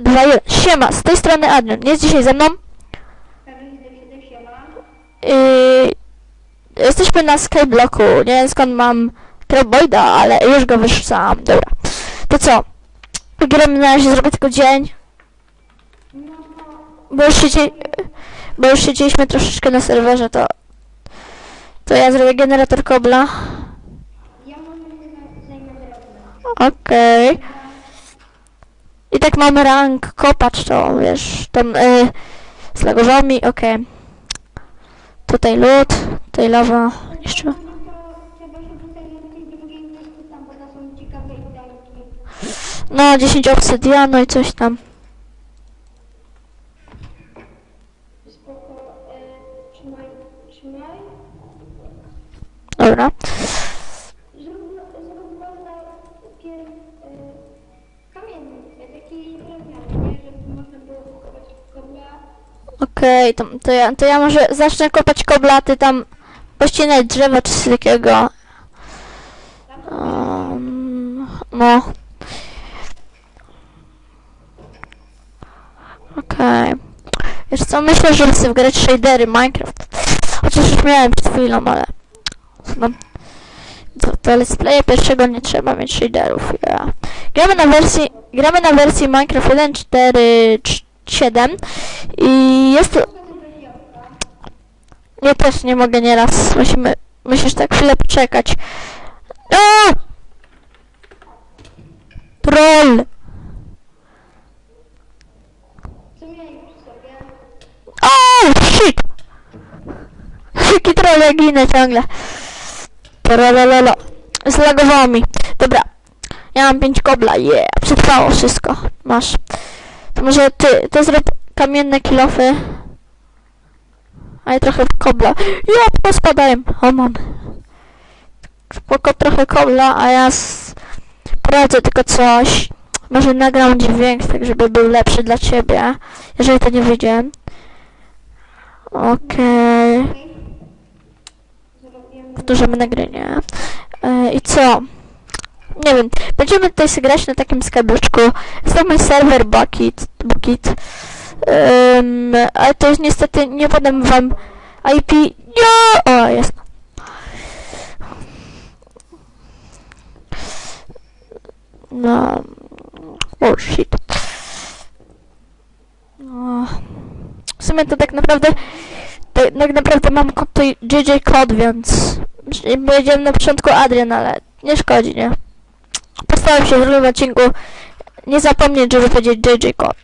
2, 1. Siema, z tej strony Adrian. Jest dzisiaj ze mną. Yy, jesteśmy na Skyblocku. Nie wiem skąd mam Crowboyda, ale już go wyrzucałam. Dobra. To co? Gramy na razie, zrobię tylko dzień. Bo już siedzi... Bo już siedzieliśmy troszeczkę na serwerze, to... To ja zrobię generator kobla. Ja może się zajmę drewnem. Okej. I tak mamy rank kopacz, to wiesz, tam y, z lagowami, okej. Tutaj lód, tutaj lawa, jeszcze. No, 10 obsydianu i coś tam. Okej, to, to, ja, to ja może zacznę kopać kobla, ty tam pościnać drzewo czy coś takiego. Um, no. Okej. Wiesz co, myślę, że chcę wgrać shadery Minecraft. Chociaż już miałem przed chwilą, ale... No, let's playa pierwszego nie trzeba mieć shaderów. Yeah. Gramy na wersji, gramy na wersji Minecraft 1.4.7 i jest. Ja też nie mogę nieraz. Musimy... Musisz tak chwilę poczekać. Troll! O! Shit! Jaki troll, ja ginę ciągle. Trolololo. Zlagowało mi. Dobra. Ja mam pięć kobla. Yeah. Przetrwało wszystko. Masz. Może ty, to zrób kamienne kilofy. A ja trochę kobla. Ja pospadaję. O mam. Spoko trochę kobla, a ja sprawdzę tylko coś. Może nagram dźwięk, tak żeby był lepszy dla ciebie. Jeżeli to nie wyjdzie. Okej. Zrobimy Powtórzymy nagranie. E, I co? Nie wiem. Będziemy tutaj sobie grać na takim skarbeczku. Jest to mój serwer Bucket. Bucket. Um, ale to jest niestety, nie podam wam IP. Nie! O, jest. No. Oh shit. No. W sumie to tak naprawdę tak, tak naprawdę mam to JJ kod, więc powiedziałem na początku Adrian, ale nie szkodzi, nie? Postaram się w drugim odcinku nie zapomnieć, żeby powiedzieć JJ kod.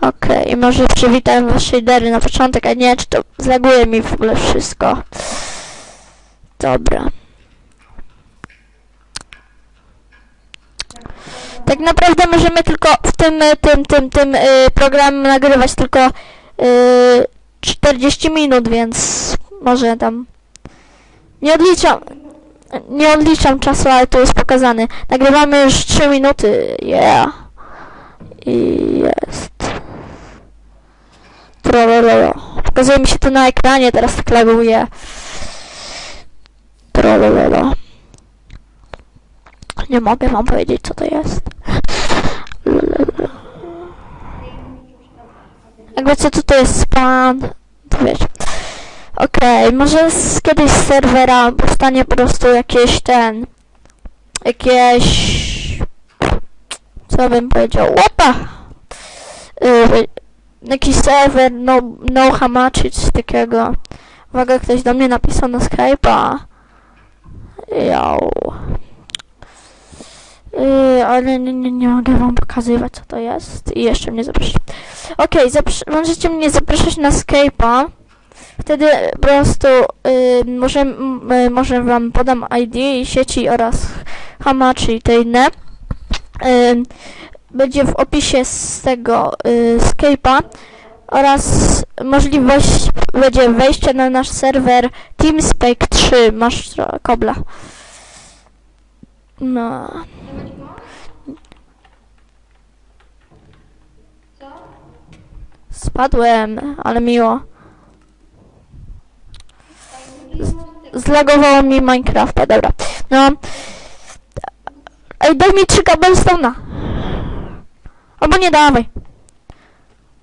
Okej, może przywitam was shadery na początek, a nie, czy to zlaguje mi w ogóle wszystko. Dobra. Tak naprawdę możemy tylko w tym, y, tym, tym, tym y, programie nagrywać tylko y, 40 minut, więc może tam nie odliczam nie odliczam czasu, ale to jest pokazane. Nagrywamy już 3 minuty. Yeah. I jest. Trolololo. Pokazuje mi się to na ekranie, teraz tak laguje. Trolololo. Nie mogę wam powiedzieć, co to jest. Jakby co tutaj jest span, to wiecie. Okej, może z kiedyś z serwera powstanie po prostu jakieś ten... Jakieś... Co bym powiedział? Łopa! Yy, jakiś serwer, no, no hamachi, coś takiego. Uwaga, ktoś do mnie napisał na Skype'a. Yo. Yy, ale nie, nie, nie mogę wam pokazywać co to jest i jeszcze mnie zaprosić. Okej, zapr- możecie mnie zapraszać na Skype'a. Wtedy po prostu yy, może, y, może wam podam ID sieci oraz Hamachi i te inne. Yy, będzie w opisie z tego yy, Skype'a oraz możliwość będzie wejścia na nasz serwer TeamSpeak 3. Masz kobla. No. Spadłem, ale miło. Zlagowało mi Minecrafta, dobra. No. Ej, daj mi trzy cobblestone'a. Albo nie dawaj.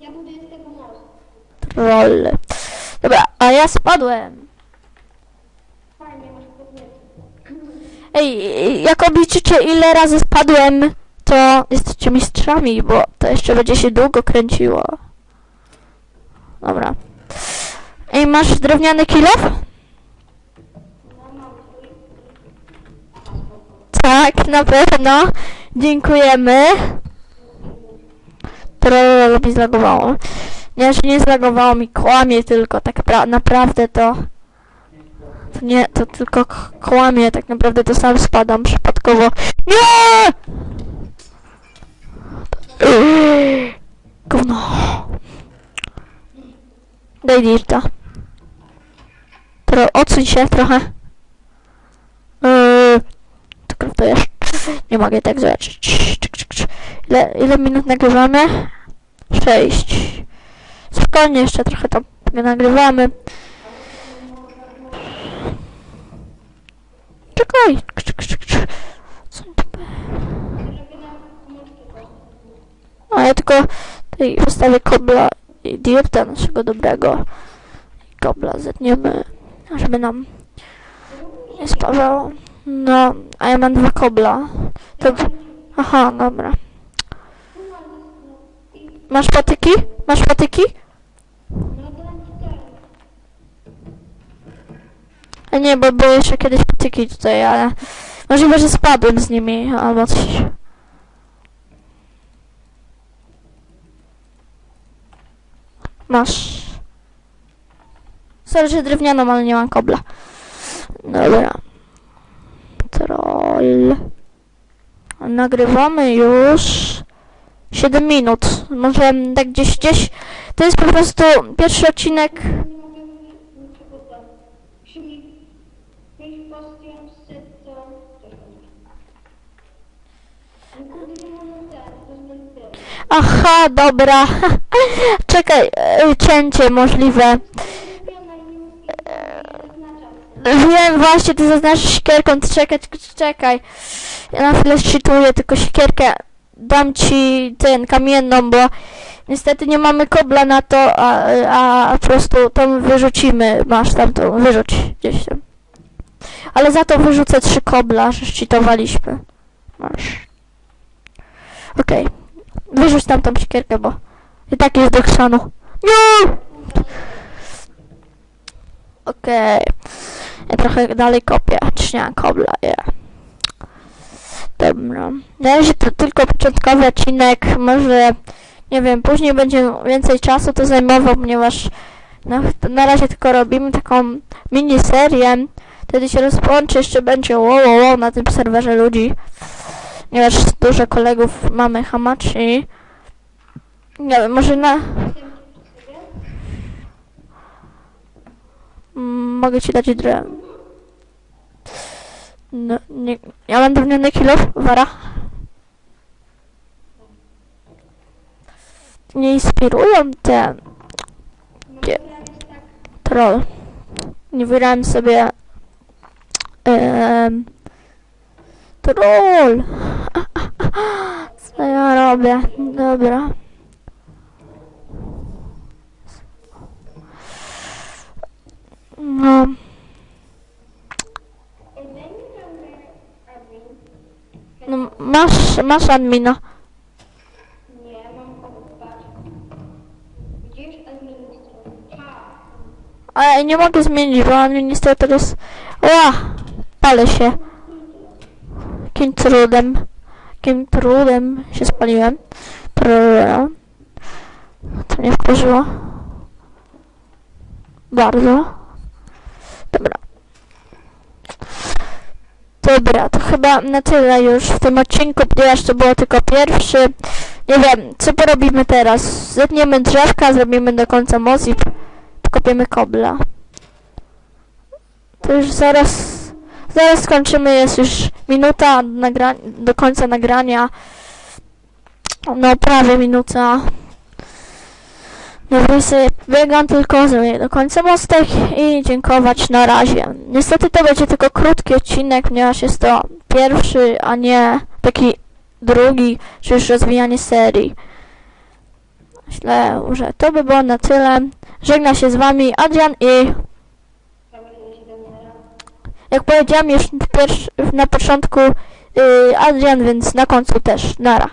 Ja buduję z tego most. Troll. Dobra, a ja spadłem. Fajnie, masz. Ej, jak obliczycie ile razy spadłem, to jesteście mistrzami, bo to jeszcze będzie się długo kręciło. Dobra. Ej, masz drewniany kilof? No mam twój. Tak, na pewno. Dziękujemy. Troll mi zlagowało. Nie, że nie zlagowało mi, kłamie tylko, tak pra- naprawdę to... To nie, to tylko kłamie, tak naprawdę to sam spadam przypadkowo. Nie! Gówno. Daj dirta. Tro odsuń się trochę. To kraftujesz. Nie mogę tak zobaczyć. Ile, ile minut nagrywamy? Sześć. Spokojnie, jeszcze trochę tam nagrywamy. Czekaj. A ja tylko tutaj postawię kobla i dirta naszego dobrego. Kobla zetniemy, żeby nam nie spawało. No, a ja mam dwa kobla. To... Aha, dobra. Masz patyki? Masz patyki? A nie, bo były jeszcze kiedyś patyki tutaj, ale możliwe, że spadłem z nimi albo coś. Masz. Sorry, że drewnianą, ale nie mam kobla. Dobra. Troll. Nagrywamy już 7 minut. Może tak gdzieś, gdzieś. To jest po prostu pierwszy odcinek. Aha, dobra. Czekaj, e, cięcie możliwe. Kupiona i nie zaznaczam. Wiem, właśnie, ty zaznaczysz siekierką, czekaj, czekaj. Ja na chwilę szczytuję, tylko siekierkę dam ci ten, kamienną, bo niestety nie mamy kobla na to, a, a po prostu tą wyrzucimy. Masz tam to, wyrzuć gdzieś tam. Ale za to wyrzucę trzy kobla, że szczytowaliśmy. Masz. Okej. Wyrzuć tam tą siekierkę, bo i tak jest do chrzanu. Nie! Okej. Ja trochę dalej kopię. Trznia kobla, ja. Dobra. Na razie to tylko początkowy odcinek. Może, nie wiem, później będzie więcej czasu to zajmował, ponieważ na, na razie tylko robimy taką miniserię. Wtedy się rozłączy, jeszcze będzie wow, wow, wow na tym serwerze ludzi. Ponieważ dużo kolegów mamy hamachi. Nie wiem, może na... Mogę ci dać drewno. No, nie, ja mam drewniany kilo, wara. Nie inspirują te troll. Nie wybrałem sobie troll. Co ja robię? Dobra. No. No, masz, masz admina. Nie, mam administrator? Ha! Ale nie mogę zmienić, bo administrator jest... Ła! Palę się. Jakim trudem. Jakim trudem się spaliłem. Trudem. To mnie wkurzyło. Bardzo. Dobra. Dobra, to chyba na tyle już w tym odcinku, ponieważ to było tylko pierwszy. Nie wiem, co porobimy teraz? Zetniemy drzewka, zrobimy do końca most i kopiemy kobla. To już zaraz, zaraz skończymy, jest już minuta do końca nagrania. No prawie minuta. Sobie biegam tylko zrobię do końca mostek i dziękować na razie. Niestety to będzie tylko krótki odcinek, ponieważ jest to pierwszy, a nie taki drugi, czy już rozwijanie serii. Myślę, że to by było na tyle. Żegna się z wami Adrian i jak powiedziałem już na początku yy, Adrian, więc na końcu też. Nara.